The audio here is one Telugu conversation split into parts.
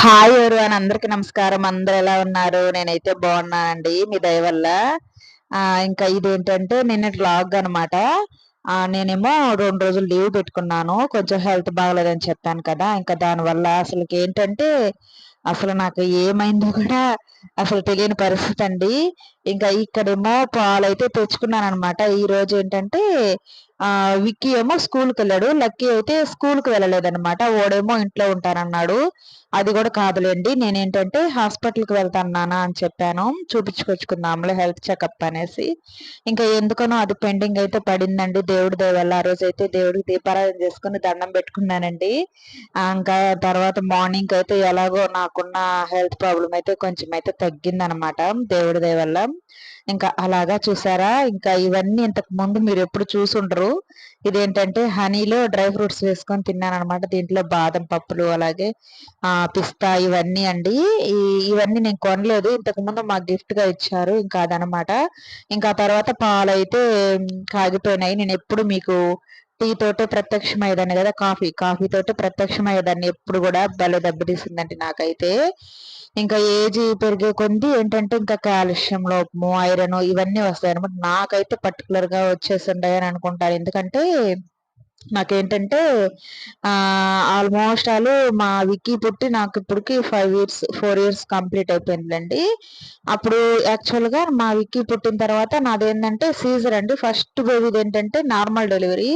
హాయ్ ఎవరు అందరికి నమస్కారం. అందరు ఎలా ఉన్నారు? నేనైతే బాగున్నానండి మీ దయ వల్ల. ఇంకా ఇదేంటంటే నిన్న బ్లాగ్ అనమాట నేనేమో రెండు రోజులు లీవ్ పెట్టుకున్నాను. కొంచెం హెల్త్ బాగలేదని చెప్పాను కదా. ఇంకా దానివల్ల అసలుకి ఏంటంటే అసలు నాకు ఏమైందో కూడా అసలు తెలియని పరిస్థితి అండి. ఇంకా ఇక్కడేమో పాలు అయితే తెచ్చుకున్నాను అనమాట ఈ రోజు ఏంటంటే విక్కీ ఏమో స్కూల్కి వెళ్ళాడు లక్కీ అయితే స్కూల్కి వెళ్ళలేదన్నమాట. ఓడేమో ఇంట్లో ఉంటానన్నాడు. అది కూడా కాదులేండి. నేనేంటంటే హాస్పిటల్కి వెళ్తాను నాన్న అని చెప్పాను. చూపించుకొచ్చుకుందాంలే హెల్త్ చెకప్ అనేసి. ఇంకా ఎందుకనో అది పెండింగ్ అయితే పడిందండి. దేవుడి దేవల్ల ఆ రోజు అయితే దేవుడికి దీపారాధన చేసుకుని దండం పెట్టుకున్నానండి. ఇంకా తర్వాత మార్నింగ్ అయితే ఎలాగో నాకున్న హెల్త్ ప్రాబ్లం అయితే కొంచెం అయితే తగ్గిందనమాట దేవుడి దేవల్ల ఇంకా అలాగా చూసారా? ఇంకా ఇవన్నీ ఇంతకు ముందు మీరు ఎప్పుడు చూసుండరు. ఇదేంటంటే హనీలో డ్రై ఫ్రూట్స్ వేసుకొని తిన్నాను అనమాట దీంట్లో బాదం పప్పులు అలాగే పిస్తా ఇవన్నీ అండి. ఇవన్నీ నేను కొనలేదు. ఇంతకు ముందు మాకు గిఫ్ట్గా ఇచ్చారు. ఇంకా అదనమాట ఇంకా తర్వాత పాలు అయితే కాగిపోయినాయి. నేను ఎప్పుడు మీకు టీ తోటే ప్రత్యక్షమయ్యేదాన్ని కదా? కాఫీ కాఫీ తోటే ప్రత్యక్షమయ్యేదాన్ని ఎప్పుడు కూడా భలే దెబ్బతీసిందండి నాకైతే. ఇంకా ఏజ్ పెరిగే కొద్ది ఏంటంటే ఇంకా కాల్షియం లోపము ఐరన్ ఇవన్నీ వస్తాయి అనమాట నాకైతే పర్టికులర్గా వచ్చేసిండే అని అనుకుంటారు ఎందుకంటే నాకేంటంటే ఆల్మోస్ట్ ఆల్ మా విక్కీ పుట్టి నాకు ఇప్పటికి five years four years complete అయిపోయిందండి అప్పుడు యాక్చువల్గా మా విక్కీ పుట్టిన తర్వాత నాదేంటంటే సీజర్ అండి. ఫస్ట్ బేబీది ఏంటంటే నార్మల్ డెలివరీ.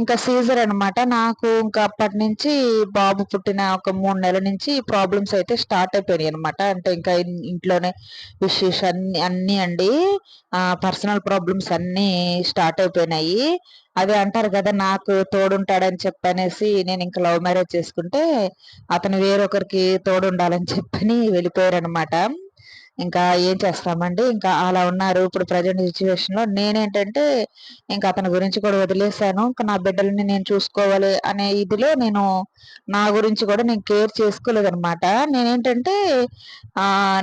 ఇంకా సీజర్ అనమాట నాకు ఇంకా అప్పటి నుంచి బాబు పుట్టిన ఒక మూడు నెలల నుంచి ప్రాబ్లమ్స్ అయితే స్టార్ట్ అయిపోయినాయి అనమాట అంటే ఇంకా ఇంట్లోనే ఇష్యూస్ అన్ని అన్నీ అండి. పర్సనల్ ప్రాబ్లమ్స్ అన్నీ స్టార్ట్ అయిపోయినాయి. అదే అంటారు కదా నాకు తోడుంటాడని చెప్పనేసి నేను ఇంకా లవ్ మ్యారేజ్ చేసుకుంటే అతను వేరొకరికి తోడుండాలని చెప్పని వెళ్ళిపోయారనమాట ఇంకా ఏం చేస్తామండి? ఇంకా అలా ఉన్నారు. ఇప్పుడు ప్రజెంట్ సిచ్యువేషన్లో నేనేంటంటే ఇంకా అతని గురించి కూడా వదిలేశాను. ఇంకా నా బిడ్డలని నేను చూసుకోవాలి అనే ఇదిలో నేను నా గురించి కూడా నేను కేర్ చేసుకోలేదనమాట నేనేంటంటే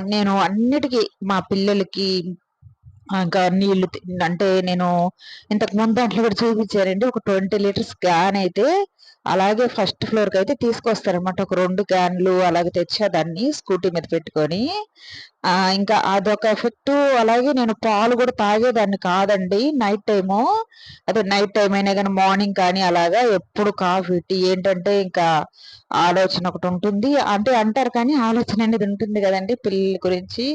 నేను అన్నిటికీ మా పిల్లలకి ఇంకా నీళ్ళు అంటే నేను ఇంతకు ముందు దాంట్లో కూడా చూపించారండి. ఒక ట్వంటీ లీటర్స్ క్యాన్ అయితే అలాగే ఫస్ట్ ఫ్లోర్కి అయితే తీసుకొస్తారనమాట ఒక రెండు క్యాన్లు అలాగే తెచ్చేదాన్ని స్కూటీ మీద పెట్టుకొని. ఆ ఇంకా అదొక ఎఫెక్ట్. అలాగే నేను పాలు కూడా తాగేదాన్ని కాదండి. Night time. అదే నైట్ టైం అయినా కానీ మార్నింగ్ కానీ అలాగా ఎప్పుడు కాఫీ టీ ఏంటంటే ఇంకా ఆలోచన ఒకటి ఉంటుంది. అంటే అంటారు కానీ ఆలోచన అనేది ఉంటుంది కదండి పిల్లల గురించి.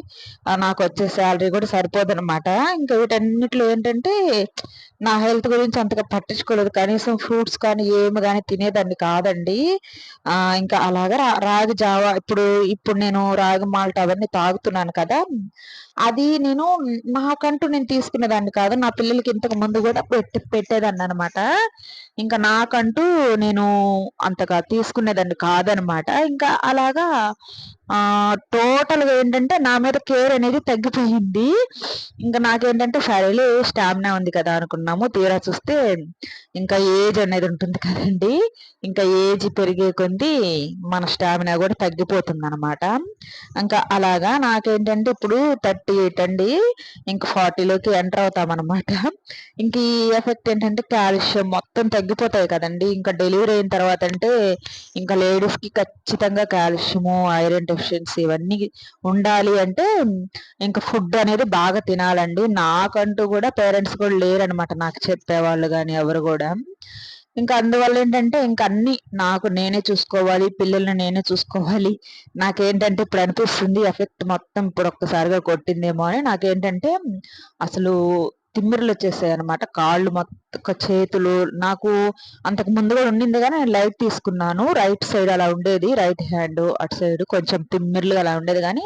నాకు వచ్చే శాలరీ కూడా సరిపోదనమాట ఇంకా వీటన్నిటిలో ఏంటంటే నా హెల్త్ గురించి అంతగా పట్టించుకోలేదు. కనీసం ఫ్రూట్స్ కానీ ఏమి కానీ తినేదాన్ని కాదండి. ఇంకా అలాగా రాగి జావా ఇప్పుడు ఇప్పుడు నేను రాగి మాల్ట్ అవన్నీ తాగుతున్నాను కదా. అది నేను నాకంటూ నేను తీసుకునేదాన్ని కాదు. నా పిల్లలకి ఇంతకు ముందు కూడా పెట్టి పెట్టేదాన్ని అనమాట ఇంకా నాకంటూ నేను అంతగా తీసుకునేదాన్ని కాదనమాట. ఇంకా అలాగా టోటల్గా ఏంటంటే నా మీద కేర్ అనేది తగ్గిపోయింది. ఇంకా నాకేంటంటే సరేలే స్టామినా ఉంది కదా అనుకున్నాము. తీరా చూస్తే ఇంకా ఏజ్ అనేది ఉంటుంది కదండి. ఇంకా ఏజ్ పెరిగే కొద్ది మన స్టామినా కూడా తగ్గిపోతుంది అనమాట ఇంకా అలాగా నాకేంటంటే ఇప్పుడు థర్టీ ఎయిట్ అండి. ఇంకా ఫార్టీలోకి ఎంటర్ అవుతామన్నమాట ఇంక ఈ ఎఫెక్ట్ ఏంటంటే కాల్షియం మొత్తం తగ్గిపోతాయి కదండి. ఇంకా డెలివరీ అయిన తర్వాత అంటే ఇంకా లేడీస్కి ఖచ్చితంగా కాల్షియము ఐరన్ డెఫిషియన్సీ ఇవన్నీ ఉండాలి అంటే ఇంకా ఫుడ్ అనేది బాగా తినాలండి. నాకంటూ కూడా పేరెంట్స్ కూడా లేరనమాట నాకు చెప్పేవాళ్ళు కానీ ఎవరు కూడా. ఇంకా అందువల్ల ఏంటంటే ఇంకా అన్ని నాకు నేనే చూసుకోవాలి పిల్లల్ని నేనే చూసుకోవాలి. నాకేంటంటే ఇప్పుడు అనిపిస్తుంది ఎఫెక్ట్ మొత్తం ఇప్పుడు ఒక్కసారిగా కొట్టిందేమో అని. నాకేంటంటే అసలు తిమ్మిరలు వచ్చేసాయి అనమాట కాళ్ళు మొత్తం చేతులు నాకు అంతకు ముందు కూడా ఉండింది కానీ నేను లైట్ తీసుకున్నాను. రైట్ సైడ్ అలా ఉండేది. రైట్ హ్యాండ్ అటు సైడ్ కొంచెం తిమ్మిర్లు అలా ఉండేది కానీ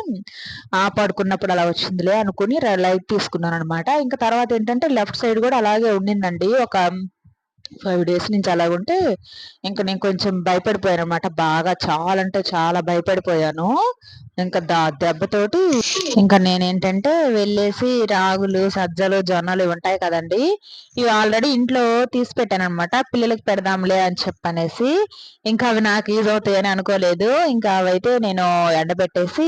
ఆ పడుకున్నప్పుడు అలా వచ్చిందిలే అనుకుని లైట్ తీసుకున్నాను అనమాట ఇంకా తర్వాత ఏంటంటే లెఫ్ట్ సైడ్ కూడా అలాగే ఉండిందండి. ఒక ఫైవ్ డేస్ నుంచి అలా ఉంటే ఇంకా నేను కొంచెం భయపడిపోయాను అనమాట బాగా చాలా అంటే చాలా భయపడిపోయాను. ఇంకా దా దెబ్బతోటి ఇంకా నేనేంటంటే వెళ్ళేసి రాగులు సజ్జలు జొన్నలు ఇవి ఉంటాయి కదండి. ఇవి ఆల్రెడీ ఇంట్లో తీసి పెట్టాను అనమాట పిల్లలకి పెడదాంలే అని చెప్పనేసి ఇంకా అవి నాకు యూజ్ అవుతాయి అని అనుకోలేదు. ఇంకా అవైతే నేను ఎండబెట్టేసి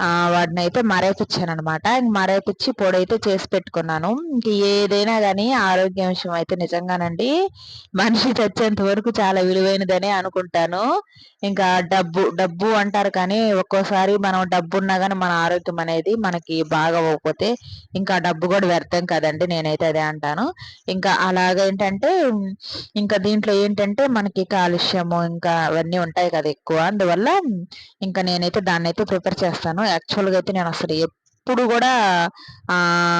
ఆ వాటిని అయితే మరేపిచ్చాను అనమాట ఇంక మరేపిచ్చి పొడి అయితే చేసి పెట్టుకున్నాను. ఇంక ఏదైనా కానీ ఆరోగ్య విషయం అయితే నిజంగానండి మనిషి తెచ్చేంత వరకు చాలా విలువైనదని అనుకుంటాను. ఇంకా డబ్బు డబ్బు అంటారు కానీ ఒక్కోసారి మనం డబ్బు ఉన్నా కానీ మన ఆరోగ్యం అనేది మనకి బాగా అవ్వకపోతే ఇంకా డబ్బు కూడా వ్యర్థం కదండి. నేనైతే అదే అంటాను. ఇంకా అలాగేంటంటే ఇంకా దీంట్లో ఏంటంటే మనకి కాలుష్యము ఇంకా అవన్నీ ఉంటాయి కదా ఎక్కువ. అందువల్ల ఇంకా నేనైతే దాన్ని అయితే ప్రిపేర్ చేస్తాను. యాక్చువల్గా అయితే నేను అసలు ఎప్పుడు కూడా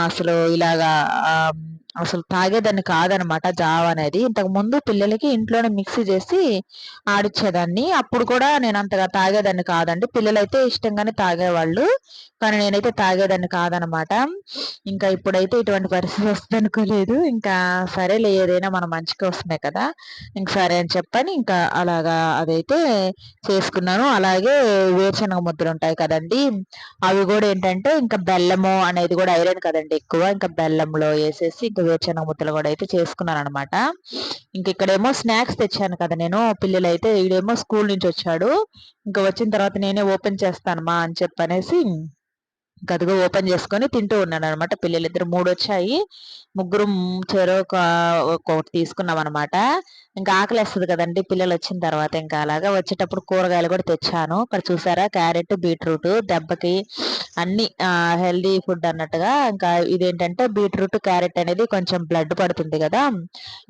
అసలు ఇలాగా అసలు తాగేదాన్ని కాదనమాట జావ అనేది. ఇంతకు ముందు పిల్లలకి ఇంట్లోనే మిక్సీ చేసి ఆడిచ్చేదాన్ని. అప్పుడు కూడా నేను అంతగా తాగేదాన్ని కాదండి. పిల్లలైతే ఇష్టంగానే తాగేవాళ్ళు. కానీ నేనైతే తాగేదాన్ని కాదనమాట. ఇంకా ఇప్పుడైతే ఇటువంటి పరిస్థితి వస్తుంది అనుకోలేదు ఇంకా సరేలే ఏదైనా మన మంచిగా వస్తున్నాయి కదా. ఇంక సరే అని చెప్పని ఇంకా అలాగా అదైతే చేసుకున్నాను. అలాగే వేరుశనగ ముద్దలు ఉంటాయి కదండి. అవి కూడా ఏంటంటే ఇంకా బెల్లము అనేది కూడా ఐరన్ కదండి ఎక్కువ. ఇంకా బెల్లంలో వేసేసి ఇంకా వేరుశనగ ముద్దలు కూడా అయితే చేసుకున్నాను అనమాట ఇంక ఇక్కడేమో స్నాక్స్ తెచ్చాను కదా నేను. పిల్లలు అయితే ఈడేమో స్కూల్ నుంచి వచ్చాడు. ఇంకా వచ్చిన తర్వాత నేనే ఓపెన్ చేస్తాను మా అని చెప్పనేసి గదిగా ఓపెన్ చేసుకొని తింటూ ఉన్నాను అనమాట పిల్లలు ఇద్దరు మూడు వచ్చాయి ముగ్గురు చెరో ఒకటి తీసుకున్నాం అనమాట ఇంకా ఆకలి వేస్తుంది కదండి పిల్లలు వచ్చిన తర్వాత. ఇంకా అలాగా వచ్చేటప్పుడు కూరగాయలు కూడా తెచ్చాను. ఇక్కడ చూసారా? క్యారెట్ బీట్రూట్ దెబ్బకి అన్ని హెల్దీ ఫుడ్ అన్నట్టుగా. ఇంకా ఇదేంటంటే బీట్రూట్ క్యారెట్ అనేది కొంచెం బ్లడ్ పడుతుంది కదా.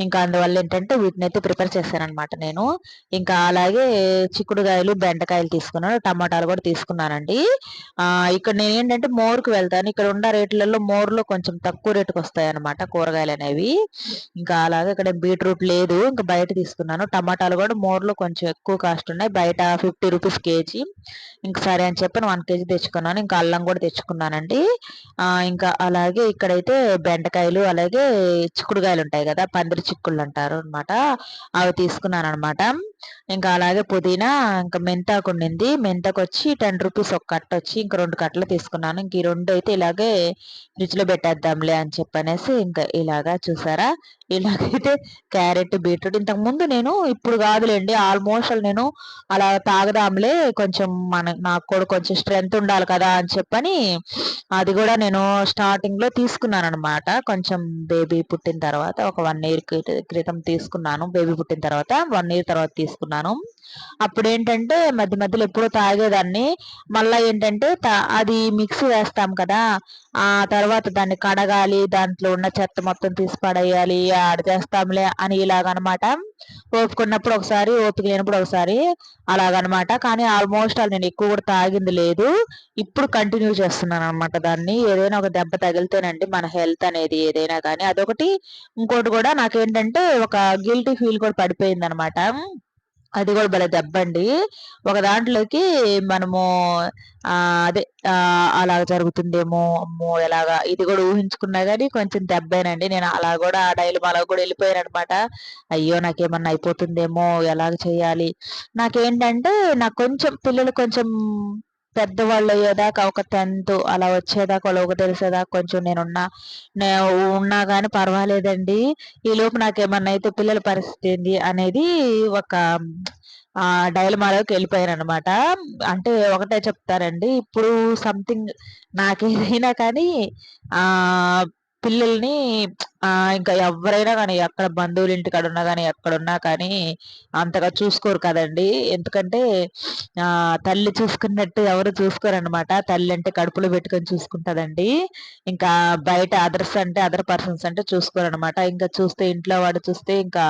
ఇంకా అందువల్ల ఏంటంటే వీటిని అయితే ప్రిపేర్ చేశానమాట నేను. ఇంకా అలాగే చిక్కుడుకాయలు బెండకాయలు తీసుకున్నాను. టమాటాలు కూడా తీసుకున్నానండి. ఇక్కడ నేను ఏంటంటే మోర్కి వెళ్తాను. ఇక్కడ ఉన్న రేట్లలో మోర్లో కొంచెం తక్కువ రేటుకు వస్తాయి అనమాట కూరగాయలు అనేవి ఇంకా అలాగే ఇక్కడ బీట్రూట్ లేదు. ఇంకా బయట తీసుకున్నాను. టమాటాలు కూడా మోర్లో కొంచెం ఎక్కువ కాస్ట్ ఉన్నాయి. బయట ఫిఫ్టీ రూపీస్ కేజీ. ఇంక సరే అని చెప్పి వన్ కేజీ తెచ్చుకున్నాను. ఇంకా అల్లం కూడా తెచ్చుకున్నానండి. ఇంకా అలాగే ఇక్కడైతే బెండకాయలు అలాగే చిక్కుడుకాయలు ఉంటాయి కదా పందిరి చిక్కుళ్ళు అంటారు అనమాట అవి తీసుకున్నాను అనమాట ఇంకా అలాగే పుదీనా ఇంకా మెంతాకు ఉండింది. మెంతాకు వచ్చి టెన్ రూపీస్ ఒక కట్ట వచ్చి ఇంకా రెండు కట్టలు తీసుకున్నాను. ఇంక ఈ రెండు అయితే ఇలాగే ఫ్రిడ్జ్లో పెట్టేద్దాంలే అని చెప్పనేసి ఇంకా ఇలాగా చూసారా? ఇలాగైతే క్యారెట్ బీట్రూట్ ఇంతకుముందు నేను ఇప్పుడు కాదులేండి ఆల్మోస్ట్ నేను అలా తాగదాంలే కొంచెం మన నాకు కూడా కొంచెం స్ట్రెంగ్త్ ఉండాలి కదా అని చెప్పని అది కూడా నేను స్టార్టింగ్లో తీసుకున్నాను అనమాట కొంచెం బేబీ పుట్టిన తర్వాత ఒక వన్ ఇయర్ క్రితం తీసుకున్నాను. బేబీ పుట్టిన తర్వాత వన్ ఇయర్ తర్వాత తీసుకున్నాను. అప్పుడు ఏంటంటే మధ్య మధ్యలో ఎప్పుడో తాగేదాన్ని. మళ్ళా ఏంటంటే అది మిక్సీ వేస్తాం కదా ఆ తర్వాత దాన్ని కడగాలి దాంట్లో ఉన్న చెత్త మొత్తం తీసి పడేయాలి యాడ్ చేస్తాంలే అని ఇలాగనమాట ఓపుకున్నప్పుడు ఒకసారి ఓపిక లేనప్పుడు ఒకసారి అలాగనమాట. కానీ ఆల్మోస్ట్ అది నేను ఎక్కువ కూడా తాగింది లేదు. ఇప్పుడు కంటిన్యూ చేస్తున్నాను అనమాట దాన్ని. ఏదైనా ఒక దెబ్బ తగిలితేనండి మన హెల్త్ అనేది ఏదైనా కానీ. అదొకటి. ఇంకోటి కూడా నాకేంటంటే ఒక గిల్టీ ఫీల్ కూడా పడిపోయింది అనమాట అది కూడా భలే దెబ్బ అండి ఒక దాంట్లోకి మనము అదే అలా జరుగుతుందేమో అమ్మో ఎలాగా ఇది కూడా ఊహించుకున్నా కానీ కొంచెం దెబ్బేనండి. నేను అలా కూడా ఆ డైలు అలా కూడా వెళ్ళిపోయాను అనమాట అయ్యో నాకేమన్నా అయిపోతుందేమో ఎలాగ చేయాలి? నాకేంటంటే నాకు కొంచెం పిల్లలు కొంచెం పెద్దవాళ్ళు అయ్యేదాకా ఒక టెన్త్ అలా వచ్చేదాకా వాళ్ళకి తెలిసేదాకా కొంచెం నేనున్నా. ఉన్నా కానీ పర్వాలేదండి. ఈ లోపు నాకేమన్నా అయితే పిల్లల పరిస్థితి ఏంది అనేది ఒక డైలమాలోకి వెళ్ళిపోయాను అనమాట అంటే ఒకటే చెప్తారండి ఇప్పుడు సంథింగ్ నాకేదైనా కానీ ఆ పిల్లల్ని ఆ ఇంకా ఎవరైనా కానీ ఎక్కడ బంధువులు ఇంటికాడ ఉన్నా కానీ ఎక్కడున్నా కానీ అంతగా చూసుకోరు కదండి. ఎందుకంటే ఆ తల్లి చూసుకున్నట్టు ఎవరు చూసుకోరనమాట తల్లి అంటే కడుపులో పెట్టుకొని చూసుకుంటుందండి. ఇంకా బయట అదర్స్ అంటే అదర్ పర్సన్స్ అంటే చూసుకోరనమాట ఇంకా చూస్తే ఇంట్లో వాడు చూస్తే ఇంకా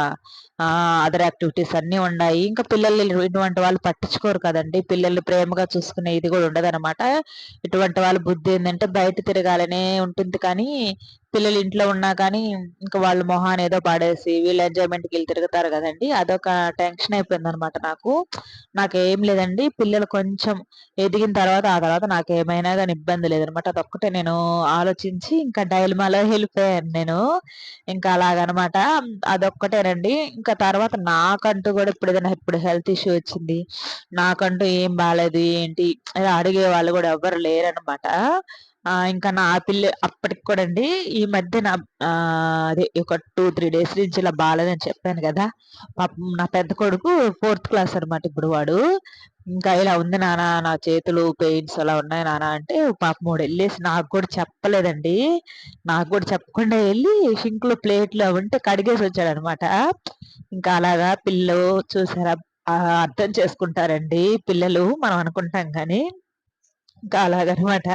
ఆ అదర్ యాక్టివిటీస్ అన్నీ ఉన్నాయి ఇంకా పిల్లలు ఇటువంటి వాళ్ళు పట్టించుకోరు కదండి. పిల్లలు ప్రేమగా చూసుకునే ఇది కూడా ఉండదు అనమాట ఇటువంటి వాళ్ళ బుద్ధి ఏంటంటే బయట తిరగాలనే ఉంటుంది కానీ పిల్లలు ఇంట్లో ఉన్నా కానీ ఇంకా వాళ్ళు మొహాన్ని ఏదో పడేసి వీళ్ళు ఎంజాయ్మెంట్కి వెళ్ళి తిరుగుతారు కదండి. అదొక టెన్షన్ అయిపోయింది అనమాట నాకు. నాకేం లేదండి. పిల్లలు కొంచెం ఎదిగిన తర్వాత ఆ తర్వాత నాకు ఏమైనా కానీ ఇబ్బంది లేదనమాట అదొక్కటే నేను ఆలోచించి ఇంకా డైల్మాలో వెళ్ళిపోయాను నేను. ఇంకా అలాగనమాట అదొక్కటేనండి ఇంకా తర్వాత నాకంటూ కూడా ఇప్పుడు ఏదైనా ఇప్పుడు హెల్త్ ఇష్యూ వచ్చింది. నాకంటూ ఏం బాగాలేదు ఏంటి? అడిగే వాళ్ళు కూడా ఎవరు లేరనమాట ఇంకా నా పిల్ల అప్పటికి కూడా అండి ఈ మధ్య నా అదే ఒక టూ త్రీ డేస్ నుంచి ఇలా బాగాలేదని చెప్పాను కదా. పాపం నా పెద్ద కొడుకు ఫోర్త్ క్లాస్ అనమాట ఇప్పుడు వాడు. ఇంకా ఇలా ఉంది నానా నా చేతులు పెయిన్స్ అలా ఉన్నాయి నానా అంటే పాప మూడు వెళ్ళేసి నాకు కూడా చెప్పలేదండి. నాకు కూడా చెప్పకుండా వెళ్ళి షింక్లో ప్లేట్లు ఉంటే కడిగేసి వచ్చాడు అనమాట ఇంకా అలాగా పిల్లలు చూసారా అర్థం చేసుకుంటారండి పిల్లలు మనం అనుకుంటాం కానీ. ఇంకా అలాగనమాట.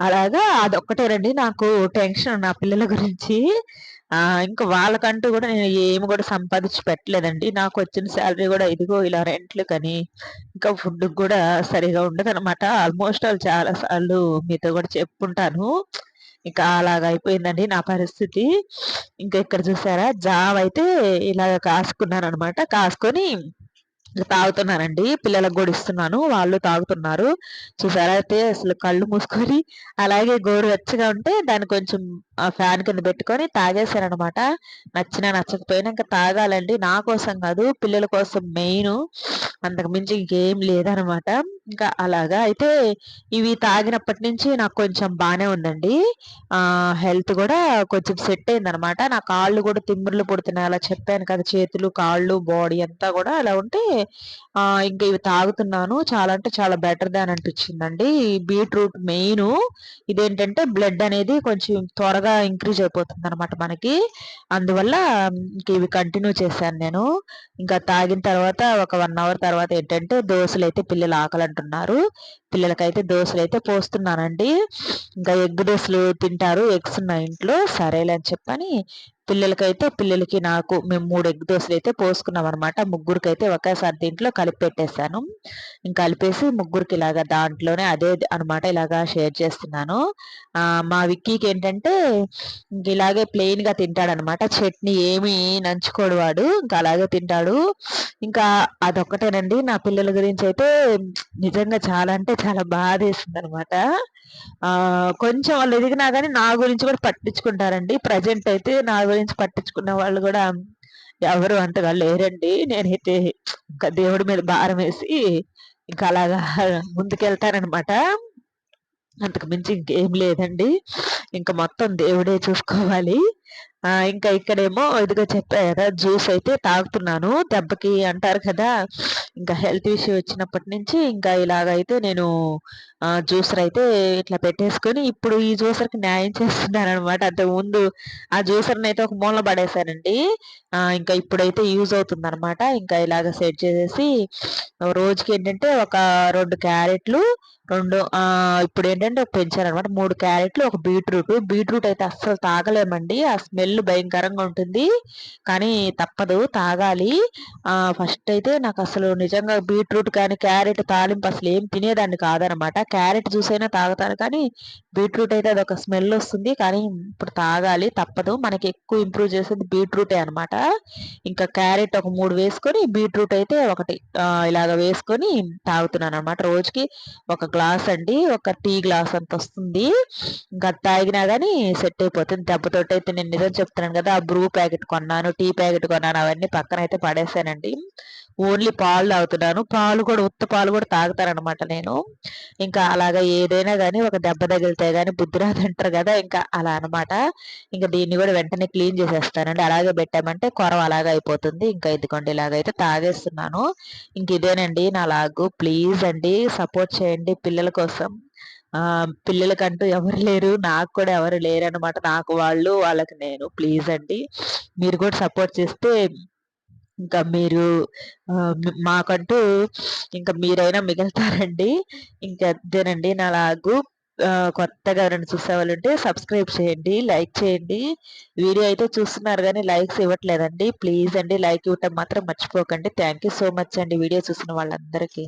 అలాగా అదొక్కటేనండి నాకు టెన్షన్ నా పిల్లల గురించి. ఆ ఇంకా వాళ్ళకంటూ కూడా నేను ఏమి కూడా సంపాదించి పెట్టలేదండి. నాకు వచ్చిన శాలరీ కూడా ఇదిగో ఇలా రెంట్లు కానీ ఇంకా ఫుడ్ కూడా సరిగా ఉండదు అనమాట ఆల్మోస్ట్ ఆల్ చాలా సార్లు మీతో కూడా చెప్పుకుంటాను ఇంకా అలాగ అయిపోయిందండి నా పరిస్థితి. ఇంకా ఇక్కడ చూసారా? జాబ్ అయితే ఇలాగ కాసుకున్నాను అనమాట కాసుకొని తాగుతున్నానండి పిల్లలకు కూడా ఇస్తున్నాను. వాళ్ళు తాగుతున్నారు. చూసారా? అయితే అసలు కళ్ళు మూసుకొని అలాగే గోరు వెచ్చగా ఉంటే దాన్ని కొంచెం ఫ్యాన్ కింద పెట్టుకొని తాగేశారనమాట నచ్చినా నచ్చకపోయినా ఇంకా తాగాలండి. నా కోసం కాదు పిల్లల కోసం మెయిన్. అంతకు మించి ఇంకేం లేదనమాట ఇంకా అలాగా. అయితే ఇవి తాగినప్పటి నుంచి నాకు కొంచెం బాగానే ఉందండి. హెల్త్ కూడా కొంచెం సెట్ అయిందనమాట. నా కాళ్ళు కూడా తిమ్మిర్లు పుడుతున్నాయి. అలా చెప్పాను కదా చేతులు కాళ్ళు బాడీ అంతా కూడా అలా ఉంటే ఇంకా ఇవి తాగుతున్నాను. చాలా అంటే చాలా బెటర్ దాన్ అనిపించిందండి. బీట్రూట్ మెయిన్ ఇదేంటంటే బ్లడ్ అనేది కొంచెం త్వరగా ఇంక్రీజ్ అయిపోతుంది అనమాట మనకి. అందువల్ల ఇంక ఇవి కంటిన్యూ చేశాను నేను. ఇంకా తాగిన తర్వాత ఒక వన్ అవర్ తర్వాత ఏంటంటే దోశలు అయితే పిల్లలు ఆకలి అంటున్నారు పిల్లలకైతే దోశలు అయితే పోస్తున్నానండి. ఇంకా ఎగ్ దోశలు తింటారు ఎగ్స్ ఉన్నాయి ఇంట్లో. సరేలే అని చెప్పని పిల్లలకైతే పిల్లలకి నాకు మేము మూడు ఎగ్ దోశలు అయితే పోసుకున్నాం అనమాట ముగ్గురికైతే ఒకేసారి దీంట్లో కలిపి పెట్టేశాను ఇంకా కలిపేసి ముగ్గురికి ఇలాగా దాంట్లోనే అదే అనమాట ఇలాగా షేర్ చేస్తున్నాను. మా విక్కీకి ఏంటంటే ఇంక ఇలాగే ప్లెయిన్గా తింటాడనమాట చట్నీ ఏమి నంచుకోడు వాడు. ఇంకా అలాగే తింటాడు. ఇంకా అదొక్కటేనండి. నా పిల్లల గురించి అయితే నిజంగా చాలా అంటే చాలా బాధ వేసింది అనమాట కొంచెం వాళ్ళు ఎదిగినా కానీ నా గురించి కూడా పట్టించుకుంటారండి. ప్రజెంట్ అయితే నా గురించి పట్టించుకున్న వాళ్ళు కూడా ఎవరు అంతగా లేరండి. నేనైతే ఇంకా దేవుడి మీద భారం వేసి ఇంకా అలాగా ముందుకెళ్తానమాట అంతకు మించి ఇంకేం లేదండి. ఇంకా మొత్తం దేవుడే చూసుకోవాలి. ఇంకా ఇక్కడేమో ఇదిగో చెప్పా కదా జ్యూస్ అయితే తాగుతున్నాను. దెబ్బకి అంటారు కదా ఇంకా హెల్త్ ఇష్యూ వచ్చినప్పటి నుంచి ఇంకా ఇలాగైతే నేను జ్యూసర్ అయితే ఇట్లా పెట్టేసుకొని ఇప్పుడు ఈ జ్యూసర్కి న్యాయం చేస్తున్నాను అనమాట ముందు ఆ జ్యూసర్ని అయితే ఒక మూల పడేశానండి. ఇంకా ఇప్పుడైతే యూజ్ అవుతుంది అనమాట ఇంకా ఇలాగ సెట్ చేసేసి రోజుకి ఏంటంటే ఒక రెండు క్యారెట్లు రెండు ఇప్పుడు ఏంటంటే పెంచారనమాట మూడు క్యారెట్లు ఒక బీట్రూట్. బీట్రూట్ అయితే అస్సలు తాగలేమండి. ఆ స్మెల్ భయంకరంగా ఉంటుంది. కానీ తప్పదు తాగాలి. ఫస్ట్ అయితే నాకు అసలు నిజంగా బీట్రూట్ కానీ క్యారెట్ తాలింపు అసలు ఏం తినేదాన్ని కాదనమాట. క్యారెట్ జ్యూస్ అయినా తాగుతాను కానీ బీట్రూట్ అయితే అదొక స్మెల్ వస్తుంది. కానీ ఇప్పుడు తాగాలి తప్పదు. మనకి ఎక్కువ ఇంప్రూవ్ చేసేది బీట్రూటే అనమాట ఇంకా క్యారెట్ ఒక మూడు వేసుకొని బీట్రూట్ అయితే ఒకటి ఇలాగ వేసుకొని తాగుతున్నాను అనమాట రోజుకి ఒక గ్లాస్ అండి ఒక టీ గ్లాస్ అంత వస్తుంది. ఇంకా తాగినా కానీ సెట్ అయిపోతుంది. దెబ్బతోటి అయితే నేను నిజం చెప్తున్నాను కదా ఆ బ్రూ ప్యాకెట్ కొన్నాను టీ ప్యాకెట్ కొన్నాను అవన్నీ పక్కన అయితే పడేసానండి. ఓన్లీ పాలు తాగుతున్నాను. పాలు కూడా ఉత్త పాలు కూడా తాగుతానమాట నేను. ఇంకా అలాగా ఏదైనా కానీ ఒక దెబ్బ తగిలితే కానీ బుద్ధిరాదు అంటారు కదా ఇంకా అలా అనమాట ఇంకా దీన్ని కూడా వెంటనే క్లీన్ చేసేస్తానండి. అలాగే పెట్టామంటే కొరవ అలాగే అయిపోతుంది. ఇంకా ఇదిగోండి ఇలాగైతే తాగేస్తున్నాను. ఇంక ఇదేనండి నా లాగు. ప్లీజ్ అండి సపోర్ట్ చేయండి పిల్లల కోసం. ఆ పిల్లలకంటూ ఎవరు లేరు. నాకు కూడా ఎవరు లేరు అనమాట నాకు వాళ్ళు వాళ్ళకి నేను. ప్లీజ్ అండి. మీరు కూడా సపోర్ట్ చేస్తే ఇంకా మీరు మాకంటూ ఇంకా మీరైనా మిగులుతారండి. ఇంకా అదేనండి నా లాగు కొత్తగా ఎవరైనా చూసేవాళ్ళు ఉంటే సబ్స్క్రైబ్ చేయండి లైక్ చేయండి. వీడియో అయితే చూస్తున్నారు కానీ లైక్స్ ఇవ్వట్లేదండి. ప్లీజ్ అండి లైక్ ఇవ్వటం మాత్రం మర్చిపోకండి. థ్యాంక్ సో మచ్ అండి వీడియో చూసిన వాళ్ళందరికీ.